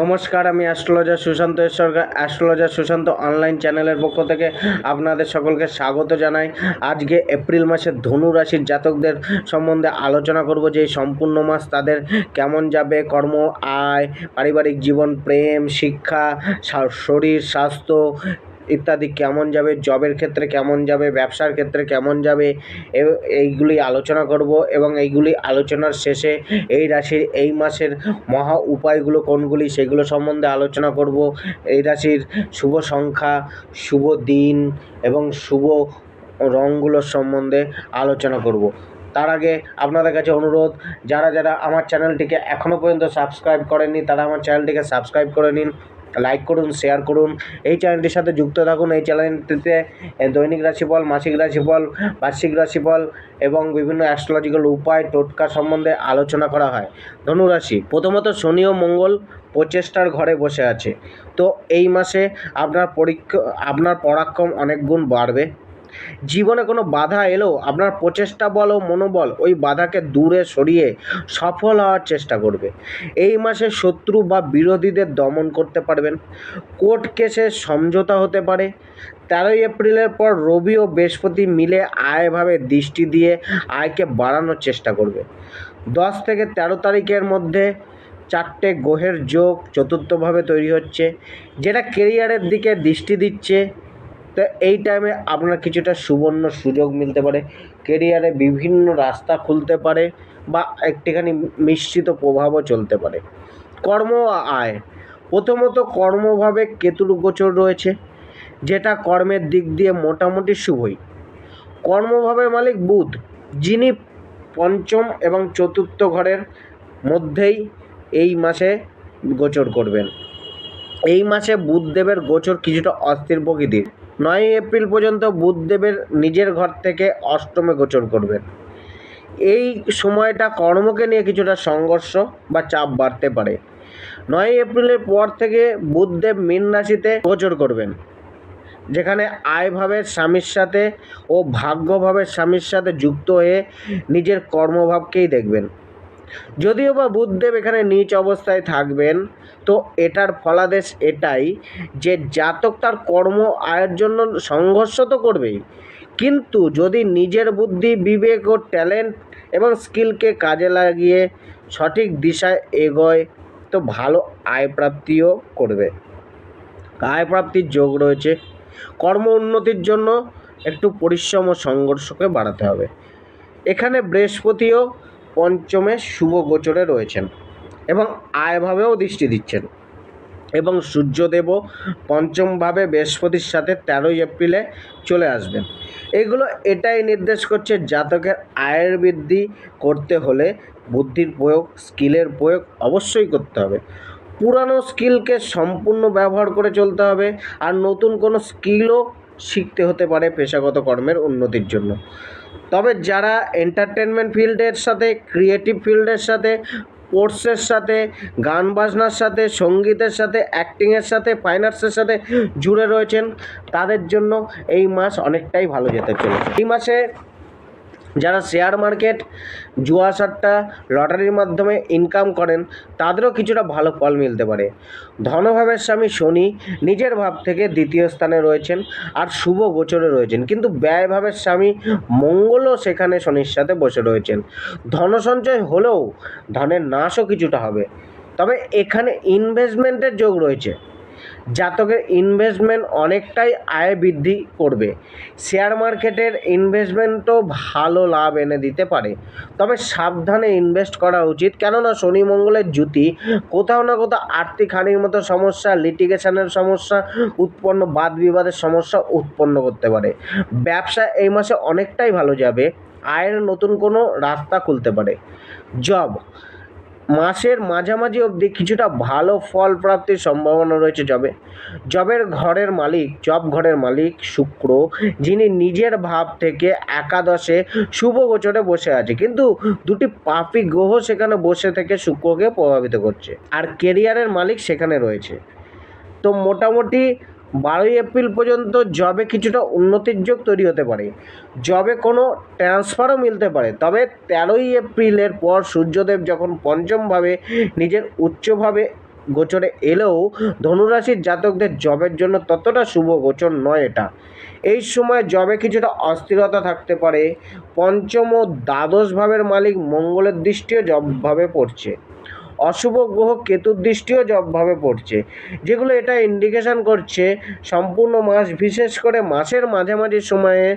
নমস্কার, আমি astrologer Sushanta Sarkar astrologer Sushanta online চ্যানেলের পক্ষ থেকে আপনাদের সকলকে স্বাগত জানাই। আজকে এপ্রিল মাসে ধনু রাশির জাতকদের সম্বন্ধে আলোচনা করব যে সম্পূর্ণ মাস তাদের কেমন যাবে, কর্ম, আয়, পারিবারিক জীবন, প্রেম, শিক্ষা শরীর, স্বাস্থ্য ইত্যাদি কেমন যাবে জবের ক্ষেত্রে কেমন যাবে, ব্যবসার ক্ষেত্রে কেমন যাবে এইগুলি আলোচনা করব এবং এইগুলি আলোচনার শেষে এই রাশির এই মাসের মহা উপায়গুলো কোনগুলি সেগুলো সম্বন্ধে আলোচনা করব। এই রাশির শুভ সংখ্যা, শুভ দিন এবং শুভ রঙগুলোর সম্বন্ধে আলোচনা করব। তার আগে আপনাদের কাছে অনুরোধ, যারা যারা আমার চ্যানেলটিকে এখনও পর্যন্ত সাবস্ক্রাইব করেননি, তারা আমার চ্যানেলটিকে সাবস্ক্রাইব করে নিন। লাইক করুন শেয়ার করুন। এই চ্যানেলটির সাথে যুক্ত থাকুন। এই চ্যানেলটিতে দৈনিক রাশিফল, মাসিক রাশিফল, বার্ষিক রাশিফল এবং বিভিন্ন অ্যাস্ট্রোলজিক্যাল উপায়, টোটকা সম্বন্ধে আলোচনা করা হয়। ধনুরাশি, প্রথমত শনি ও মঙ্গল প্রচেষ্টার ঘরে বসে আছে। তো এই মাসে আপনার পরীক্ষা আপনার পরাক্রম অনেক গুণ বাড়বে। জীবনে কোনো বাধা এলেও আপনার প্রচেষ্টা বল ও মনোবল ওই বাধাকে দূরে সরিয়ে সফল হওয়ার চেষ্টা করবে। এই মাসে শত্রু বা বিরোধীদের দমন করতে পারবেন। কোর্ট কেসে সমঝোতা হতে পারে। তেরোই এপ্রিলের পর রবি ও বৃহস্পতি মিলে আয়ভাবে দৃষ্টি দিয়ে আয়কে বাড়ানোর চেষ্টা করবে। দশ থেকে তেরো তারিখের মধ্যে চারটে গ্রহের যোগ চতুর্থভাবে তৈরি হচ্ছে, যেটা কেরিয়ারের দিকে দৃষ্টি দিচ্ছে। তো এই টাইমে আপনার কিছুটা সুবর্ণ সুযোগ মিলতে পারে। কেরিয়ারে বিভিন্ন রাস্তা খুলতে পারে বা একটিখানি মিশ্রিত প্রভাবও চলতে পারে। কর্ম আয়। প্রথমত কর্মভাবে কেতুর গোচর রয়েছে, যেটা কর্মের দিক দিয়ে মোটামুটি শুভই। কর্মভাবে মালিক বুধ, যিনি পঞ্চম এবং চতুর্থ ঘরের মধ্যেই এই মাসে গোচর করবেন। এই মাসে বুধদেবের গোচর কিছুটা অস্থির প্রকৃতির। নয় এপ্রিল পর্যন্ত বুধদেবের নিজের ঘর থেকে অষ্টমে গোচর করবেন। এই সময়টা কর্মকে নিয়ে কিছুটা সংঘর্ষ বা চাপ বাড়তে পারে। নয় এপ্রিলের পর থেকে বুধদেব মীন রাশিতে গোচর করবেন। যেখানে আয়ভাবের স্বামীর সাথে ও ভাগ্যভাবের স্বামীর সাথে যুক্ত হয়ে নিজের কর্মভাবকেই দেখবেন। যদিও বা বুধদেব এখানে নিচ অবস্থায় থাকবেন, তো এটার ফলাদেশ এটাই যে জাতক তার কর্ম আয়ের জন্য সংঘর্ষ তো করবেই। কিন্তু যদি নিজের বুদ্ধি, বিবেক ও ট্যালেন্ট এবং স্কিলকে কাজে লাগিয়ে সঠিক দিশায় এগোয়, তো ভালো আয় প্রাপ্তিও করবে। আয় প্রাপ্তির যোগ রয়েছে। কর্ম উন্নতির জন্য একটু পরিশ্রম ও সংঘর্ষকে বাড়াতে হবে। এখানে বৃহস্পতিও পঞ্চমে শুভ গোচরে রয়েছেন এবং আয়ভাবেও দৃষ্টি দিচ্ছেন। এবং সূর্যদেবও পঞ্চমভাবে বৃহস্পতির সাথে তেরোই এপ্রিলে চলে আসবেন। এগুলো এটাই নির্দেশ করছে জাতকের আয়ের বৃদ্ধি করতে হলে বুদ্ধির প্রয়োগ, স্কিলের প্রয়োগ অবশ্যই করতে হবে। পুরানো স্কিলকে সম্পূর্ণ ব্যবহার করে চলতে হবে আর নতুন কোনো স্কিলও শিখতে হতে পারে পেশাগত কর্মের উন্নতির জন্য। তবে যারা এন্টারটেনমেন্ট ফিল্ডের সাথে ক্রিয়েটিভ ফিল্ডের সাথে স্পোর্টসের সাথে, গান বাজনার সাথে, সঙ্গীতের সাথে অ্যাক্টিংয়ের সাথে ফাইন আর্টসের সাথে জুড়ে রয়েছেন, তাদের জন্য এই মাস অনেকটাই ভালো যেতে চলেছে। এই মাসে যারা শেয়ার মার্কেট, জুয়া সাট্টা, লটারির মাধ্যমে ইনকাম করেন, তাদেরও কিছুটা ভালো ফল মিলতে পারে। ধনভাবের স্বামী শনি নিজের ভাব থেকে দ্বিতীয় স্থানে রয়েছেন আর শুভ গোচরে রয়েছেন। কিন্তু ব্যয়ভাবের স্বামী মঙ্গলও সেখানে শনির সাথে বসে রয়েছেন। ধন সঞ্চয় হলেও ধনের নাশও কিছুটা হবে। তবে এখানে ইনভেস্টমেন্টের যোগ রয়েছে। জাতকের ইনভেস্টমেন্ট অনেকটাই আয় বৃদ্ধি করবে। শেয়ার মার্কেটের ইনভেস্টমেন্টও ভালো লাভ এনে দিতে পারে। তবে সাবধানে ইনভেস্ট করা উচিত, কেননা শনি মঙ্গলের জুতি কোথাও না কোথাও আর্থিক হানির মতো সমস্যা লিটিগেশনের সমস্যা, উৎপন্ন বাদ বিবাদের সমস্যা উৎপন্ন করতে পারে। ব্যবসা এই মাসে অনেকটাই ভালো যাবে, আয়ের নতুন কোনো রাস্তা খুলতে পারে। জব মাসের মাঝামাঝি অবধি কিছুটা ভালো ফল প্রাপ্তির সম্ভাবনা রয়েছে জবে। জবের ঘরের মালিক, জব ঘরের মালিক শুক্র, যিনি নিজের ভাব থেকে একাদশে শুভ গোচরে বসে আছে। কিন্তু দুটি পাপি গ্রহ সেখানে বসে থেকে শুক্রকে প্রভাবিত করছে। আর কেরিয়ারের মালিক সেখানে রয়েছে। তো মোটামুটি বারোই এপ্রিল পর্যন্ত জবে কিছুটা উন্নতির যোগ তৈরি হতে পারে। জবে কোনো ট্রান্সফারও মিলতে পারে। তবে তেরোই এপ্রিলের পর সূর্যদেব যখন পঞ্চমভাবে নিজের উচ্চভাবে গোচরে এলেও ধনুরাশির জাতকদের জবের জন্য ততটা শুভ গোচর নয় এটা। এই সময় জবে কিছুটা অস্থিরতা থাকতে পারে। পঞ্চম ও দ্বাদশ ভাবের মালিক মঙ্গলের দৃষ্টিও জবভাবে পড়ছে। অশুভ গ্রহ কেতুর দৃষ্টিও জবভাবে পড়ছে। যেগুলো এটা ইন্ডিকেশন করছে সম্পূর্ণ মাস, বিশেষ করে মাসের মাঝামাঝি সময়ে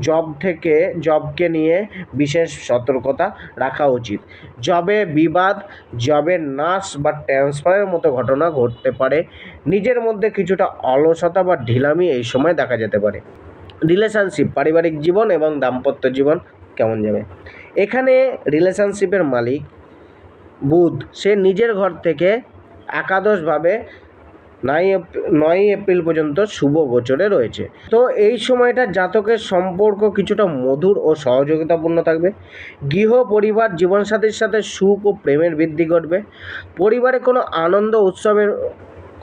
জব থেকে জবকে নিয়ে বিশেষ সতর্কতা রাখা উচিত। জবে বিবাদ জবের নাশ বা ট্রান্সফারের মতো ঘটনা ঘটতে পারে। নিজের মধ্যে কিছুটা অলসতা বা ঢিলামি এই সময় দেখা যেতে পারে। রিলেশনশিপ পারিবারিক জীবন এবং দাম্পত্য জীবন কেমন যাবে? এখানে রিলেশনশিপের মালিক বুধ, সে নিজের ঘর থেকে একাদশভাবে নয় নয়ই এপ্রিল পর্যন্ত শুভ গোচরে রয়েছে। তো এই সময়টা জাতকের সম্পর্ক কিছুটা মধুর ও সহযোগিতাপূর্ণ থাকবে। গৃহ পরিবার, জীবনসাথীর সাথে সুখ ও প্রেমের বৃদ্ধি ঘটবে। পরিবারে কোনো আনন্দ উৎসবের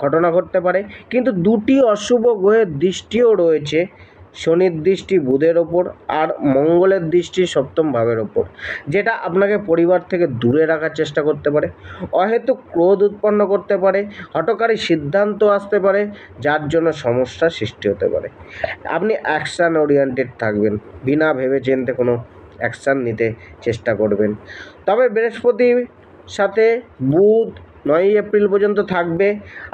ঘটনা ঘটতে পারে, কিন্তু দুটি অশুভ গ্রহের দৃষ্টিও রয়েছে। শনির দৃষ্টি বুধের ওপর আর মঙ্গলের দৃষ্টি সপ্তম ভাবের ওপর, যেটা আপনাকে পরিবার থেকে দূরে রাখার চেষ্টা করতে পারে, অহেতুক ক্রোধ উৎপন্ন করতে পারে, হঠকারী সিদ্ধান্ত আসতে পারে, যার জন্য সমস্যা সৃষ্টি হতে পারে। আপনি অ্যাকশান ওরিয়েন্টেড থাকবেন, বিনা ভেবে চিনতে কোনো অ্যাকশান নিতে চেষ্টা করবেন। তবে বৃহস্পতির সাথে বুধ নয়ই এপ্রিল পর্যন্ত থাকবে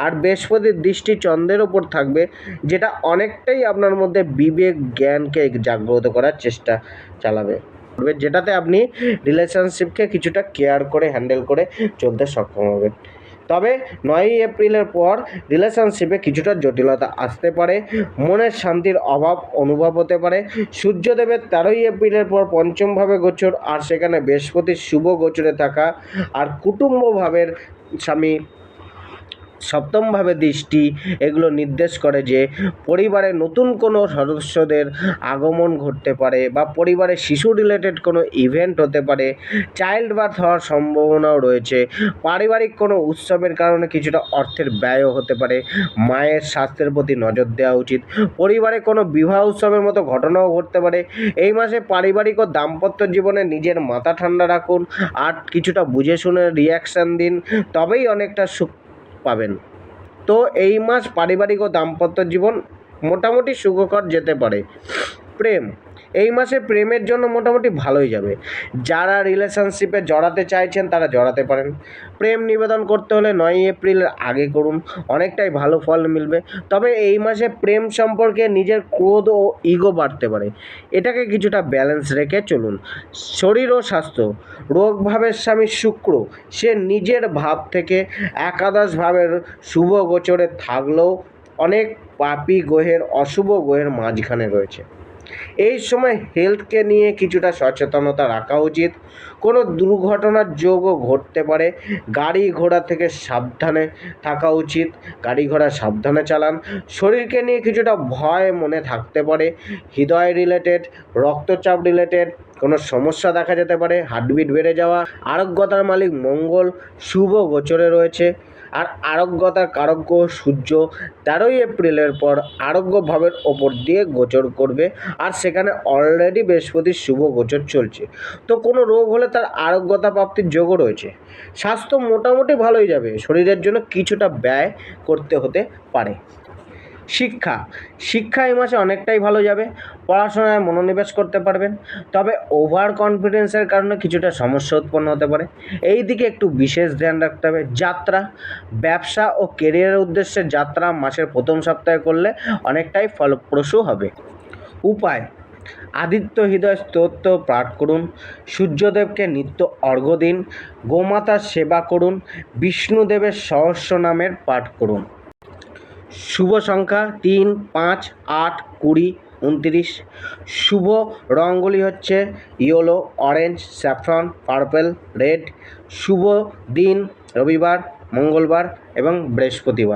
আর বৃহস্পতির দৃষ্টি চন্দ্রের ওপর থাকবে, যেটা অনেকটাই আপনার মধ্যে বিবেক জ্ঞানকে জাগ্রত করার চেষ্টা চালাবে। যেটাতে আপনি রিলেশনশিপকে কিছুটা কেয়ার করে হ্যান্ডেল করে চলতে সক্ষম হবেন। তবে নয়ই এপ্রিলের পর রিলেশনশিপে কিছুটা জটিলতা আসতে পারে, মনের শান্তির অভাব অনুভব হতে পারে। সূর্যদেবের তেরোই এপ্রিলের পর পঞ্চমভাবে গোচর, আর সেখানে বৃহস্পতির শুভ গোচরে থাকা আর কুটুম্ব ভাবের স্বামী সপ্তমভাবে দৃষ্টি এগুলো নির্দেশ করে যে পরিবারে নতুন কোনো সদস্যদের আগমন ঘটতে পারে বা পরিবারে শিশু রিলেটেড কোনো ইভেন্ট হতে পারে চাইল্ড বার্থ হওয়ার সম্ভাবনাও রয়েছে। পারিবারিক কোনো উৎসবের কারণে কিছুটা অর্থের ব্যয়ও হতে পারে। মায়ের স্বাস্থ্যের প্রতি নজর দেওয়া উচিত। পরিবারে কোনো বিবাহ উৎসবের মতো ঘটনাও ঘটতে পারে। এই মাসে পারিবারিক ও দাম্পত্য জীবনে নিজের মাথা ঠান্ডা রাখুন। আর কিছুটা বুঝে শুনে রিয়াকশান দিন। তবেই অনেকটা সুখ পাবেন। তো এই মাস পারিবারিক ও দাম্পত্য জীবন মোটামুটি সুখকর যেতে পারে। প্রেম এই মাসে প্রেমের জন্য মোটামুটি ভালোই যাবে। যারা রিলেশনশিপে জড়াতে চাইছেন, তারা জড়াতে পারেন। প্রেম নিবেদন করতে হলে নয়ই এপ্রিলের আগে করুন। অনেকটাই ভালো ফল মিলবে। তবে এই মাসে প্রেম সম্পর্কে নিজের ক্রোধ ও ইগো বাড়তে পারে। এটাকে কিছুটা ব্যালেন্স রেখে চলুন। শরীর ও স্বাস্থ্য। রোগ ভাবের স্বামী শুক্র, সে নিজের ভাব থেকে একাদশ ভাবের শুভ গোচরে থাকলেও অনেক পাপি গ্রহের অশুভ গ্রহের মাঝখানে রয়েছে। এই সময় হেলথকে নিয়ে কিছুটা সচেতনতা রাখা উচিত। কোনো দুর্ঘটনার যোগও ঘটতে পারে। গাড়ি ঘোড়া থেকে সাবধানে থাকা উচিত। গাড়ি ঘোড়া সাবধানে চালান। শরীরকে নিয়ে কিছুটা ভয় মনে থাকতে পারে। হৃদয় রিলেটেড রক্তচাপ রিলেটেড কোনো সমস্যা দেখা যেতে পারে। হার্টবিট বেড়ে যাওয়া। আরোগ্যতার মালিক মঙ্গল। শুভ গোচরে রয়েছে। আর আরোগ্যতার কারোগ্য সূর্য তেরোই এপ্রিলের পর আরোগ্য ভাবের ওপর দিয়ে গোচর করবে। আর সেখানে অলরেডি বৃহস্পতির শুভ গোচর চলছে। তো কোনো রোগ হলে তার আরোগ্যতা প্রাপ্তির যোগও রয়েছে। স্বাস্থ্য মোটামুটি ভালোই যাবে। শরীরের জন্য কিছুটা ব্যয় করতে হতে পারে। শিক্ষা। শিক্ষা এই মাসে অনেকটাই ভালো যাবে। পড়াশোনায় মনোনিবেশ করতে পারবেন। তবে ওভার কনফিডেন্সের কারণে কিছুটা সমস্যা উৎপন্ন হতে পারে। এই দিকে একটু বিশেষ ধ্যান রাখতে হবে। যাত্রা। ব্যবসা ও কেরিয়ারের উদ্দেশ্যে যাত্রা মাসের প্রথম সপ্তাহে করলে অনেকটাই ফলপ্রসূ হবে। উপায়। আদিত্য হৃদয় স্তোত্র পাঠ করুন। সূর্যদেবকে নিত্য অর্ঘ্য দিন। গোমাতার সেবা করুন। বিষ্ণুদেবের সহস্র নামের পাঠ করুন। শুভ সংখ্যা তিন, পাঁচ, আট, কুড়ি, উনত্রিশ। শুভ রঙগুলি হচ্ছে yellow, orange, saffron, purple, red. শুভ দিন রবিবার, মঙ্গলবার এবং বৃহস্পতিবার।